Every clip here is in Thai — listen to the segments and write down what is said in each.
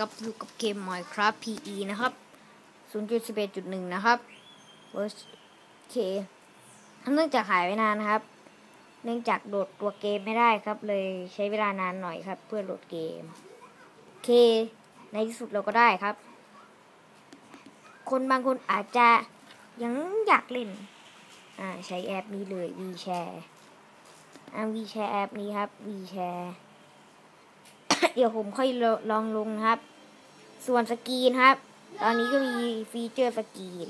กับอยู่กับเกม Minecraft PE นะครับ 0.11.1 นะครับโอเคเนื่องจากหายไปนานนะครับ เนื่องจากโหลดตัวเกมไม่ได้ครับ เลยใช้เวลานานหน่อยครับ เพื่อโหลดเกมเค ในที่สุดเราก็ได้ครับ คนบางคนอาจจะยังอยากเล่น อ่าใช้แอปนี้เลย VShare อ่า VShare แอปนี้ครับ VShare เดี๋ยวผมค่อยลองลงนะครับ ส่วนสกรีนครับ ตอนนี้ก็มีฟีเจอร์สกรีน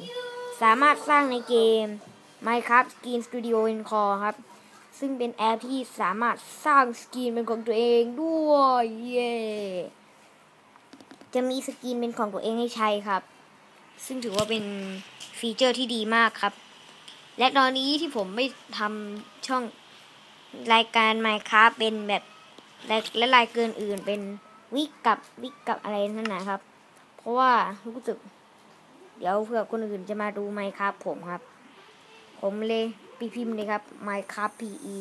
สามารถสร้างในเกม Minecraft Screen Studio Encore ครับ ซึ่งเป็นแอปที่สามารถสร้างสกรีนเป็นของตัวเองด้วยเย้จะมีสกรีนเป็นของตัวเองให้ใช้ครับ ซึ่งถือว่าเป็นฟีเจอร์ที่ดีมากครับ และตอนนี้ที่ผมไม่ทำช่องรายการ Minecraft เป็นแบบและและลายกินอื่นเป็น วิกกับวิกกับอะไรนั่นนะครับ เพราะว่ารู้สึก เดี๋ยวเผื่อคนอื่นจะมาดูไมค์ครับผมครับ ผมเลยปีพิมพ์เลยครับ Minecraft PE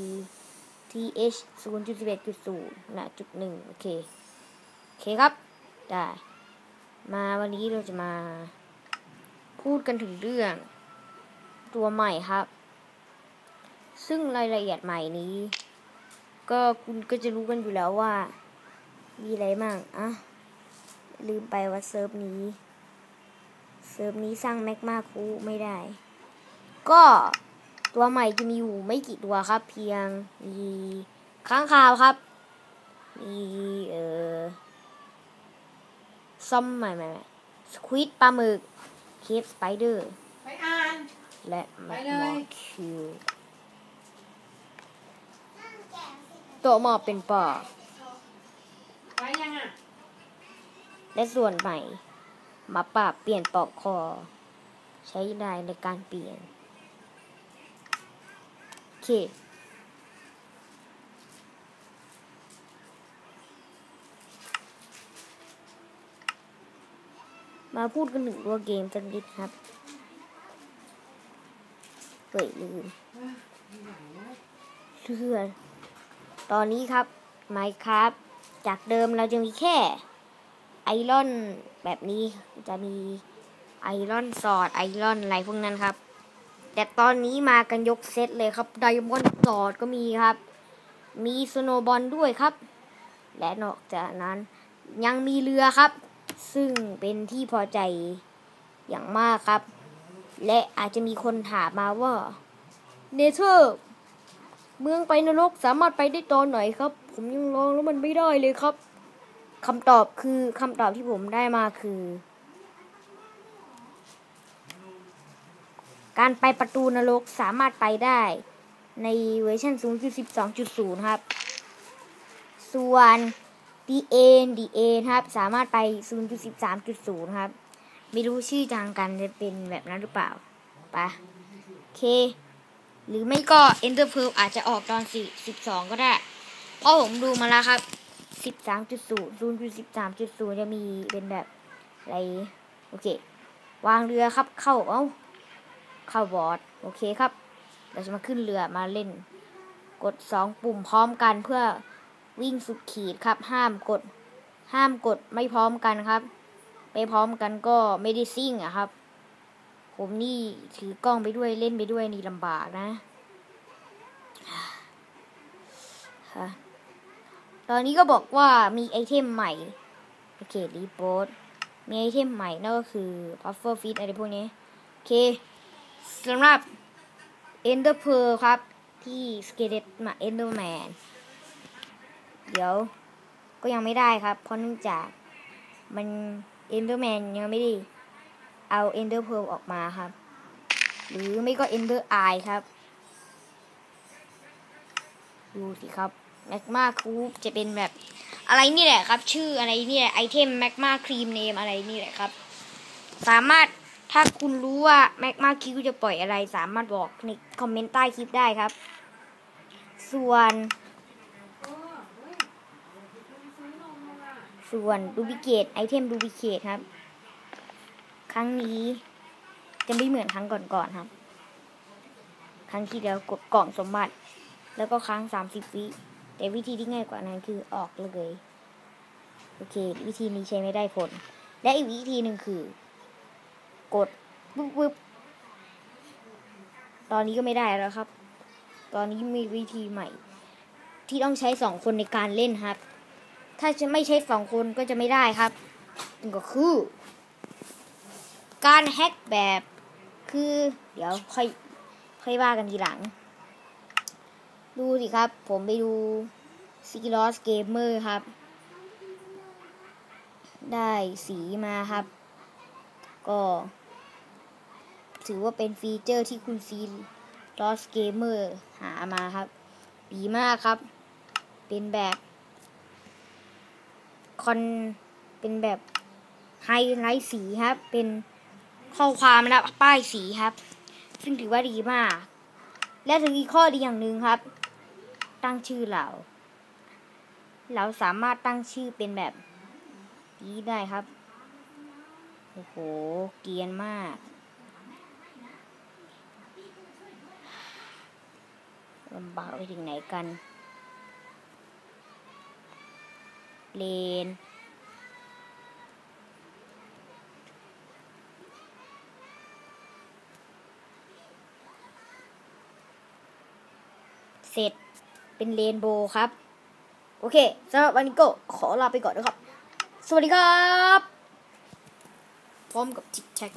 TH 0.11.0นะจุดหนึ่งโอเค โอเคครับ ได้ มาวันนี้เราจะมา พูดกันถึงเรื่อง ตัวใหม่ครับ ซึ่งรายละเอียดใหม่นี้ ก็คุณก็จะรู้กันอยู่แล้วว่า มีอะไรบ้างอะลืมไปว่าเซิร์ฟนี้ เซิร์ฟนี้สร้างแม็กมาคูไม่ได้ ก็ตัวใหม่จะมีอยู่ไม่กี่ตัวครับ เพียงมีค้างคาวครับ มีเอ่อซอมใหม่ใหม่สควิดปลาหมึกเคฟสไปเดอร์ไปอ่าน และแมกไปเลมอยคิวตัวหมอบเป็นปอไปยังอะ และส่วนใหม่มาปรับเปลี่ยนปลอกคอ ใช้ได้ในการเปลี่ยนโอเคมาพูดกันถึงตัวเกมสักนิดครับเฮ้ยลืมเพื่อนตอนนี้ครับ Minecraft จากเดิมเราจะมีแค่ ไอรอนแบบนี้จะมีไอรอนสอดไอรอนอะไรพวกนั้นครับ แต่ตอนนี้มากันยกเซตเลยครับไดมอนด์สอดก็มีครับ มีสโนบอลด้วยครับ และนอกจากนั้นยังมีเรือครับ ซึ่งเป็นที่พอใจอย่างมากครับ และอาจจะมีคนถามมาว่าเนเธอร์เมืองไปนรกสามารถไปได้ตอนไหนครับ ผมยังลองแล้วมันไม่ได้เลยครับ คำตอบคือคำตอบที่ผมได้มาคือ การไปประตูนรกสามารถไปได้ในเวอร์ชัน0.12.0 ครับ ส่วน DA DA ครับ สามารถไป 0.13.0 ครับ ไม่รู้ชื่อทางกันจะเป็นแบบนั้นหรือเปล่าปะโอเค หรือไม่ก็ Ender Pearl อาจจะออกตอน 4 12 ก็ได้ เพราะผมดูมาแล้วครับ 13.0 0.13.0จะมีเป็นแบบอะไร โอเค วางเรือครับ เข้า เอ้า เข้าบอร์ด โอเคครับ เราจะมาขึ้นเรือมาเล่น กด2ปุ่มพร้อมกันเพื่อวิ่งสุดขีดครับ ห้ามกด ห้ามกดไม่พร้อมกันครับ ไปพร้อมกันก็ไม่ได้ซิ่งอะครับ ผมนี่ถือกล้องไปด้วยเล่นไปด้วยนี่ลำบากนะค่ะ ตอนนี้ก็บอกว่ามีไอเทมใหม่ โอเครีโพสมีไอเทมใหม่นั่นก็คือ Puffer Feed อะไรพวกนี้ โอเคสำหรับ Ender Pearl ครับ ที่ Skeleton มา Enderman เดี๋ยวก็ยังไม่ได้ครับ เพราะเนื่องจากมัน Enderman ยังไม่ได้เอา Ender Pearl ออกมาครับ หรือไม่ก็ Ender Eye ครับ ดูสิครับ แมกมาคูปจะเป็นแบบอะไรนี่แหละครับ ชื่ออะไรนี่แหละไอเทมแมกมาครีมเนมอะไรนี่แหละครับ สามารถถ้าคุณรู้ว่าแมกมาคิวจะปล่อยอะไร สามารถบอกในคอมเมนต์ใต้คลิปได้ครับ ส่วนส่วนดูบิเกตไอเทมดูบิเกตครับ ครั้งนี้จะไม่เหมือนครั้งก่อนๆครับ ครั้งที่แล้วกดกล่องสมบัติ แล้วก็ค้างสามสิบวิ แต่วิธีที่ง่ายกว่านั้นคือออกเลยโอเค วิธีนี้ใช้ไม่ได้ผล และอีกวิธีหนึ่งคือ กดปึ๊บปึ๊บตอนนี้ก็ไม่ได้แล้วครับ ตอนนี้มีวิธีใหม่ ที่ต้องใช้สองคนในการเล่นครับ ถ้าจะไม่ใช้สองคนก็จะไม่ได้ครับนั่นก็คือ การแฮกแบบคือ เดี๋ยวค่อยค่อยว่ากันทีหลัง ดูสิครับ ผมไปดู s i g l o s Gamer ครับ ได้สีมาครับ ก็ ถือว่าเป็นฟีเจอร์ที่คุณซีลอสเกมเมอร์หามาครับ ดีมากครับ เป็นแบบคอนเป็นแบบไฮไลท์สีครับ เป็นข้อความและป้ายสีครับ ซึ่งถือว่าดีมาก และถึงอีกข้อดีอย่างหนึ่งครับ ตั้งชื่อเรา เราสามารถตั้งชื่อเป็นแบบนี้ได้ครับ โอ้โห เกียนมาก ลำบากไปถึงไหนกัน เลนเสร็จ เป็นเรนโบว์ครับ โอเคสำหรับวันนี้ก็ขอลาไปก่อนนะครับ สวัสดีครับ พร้อมกับทิกแท็ก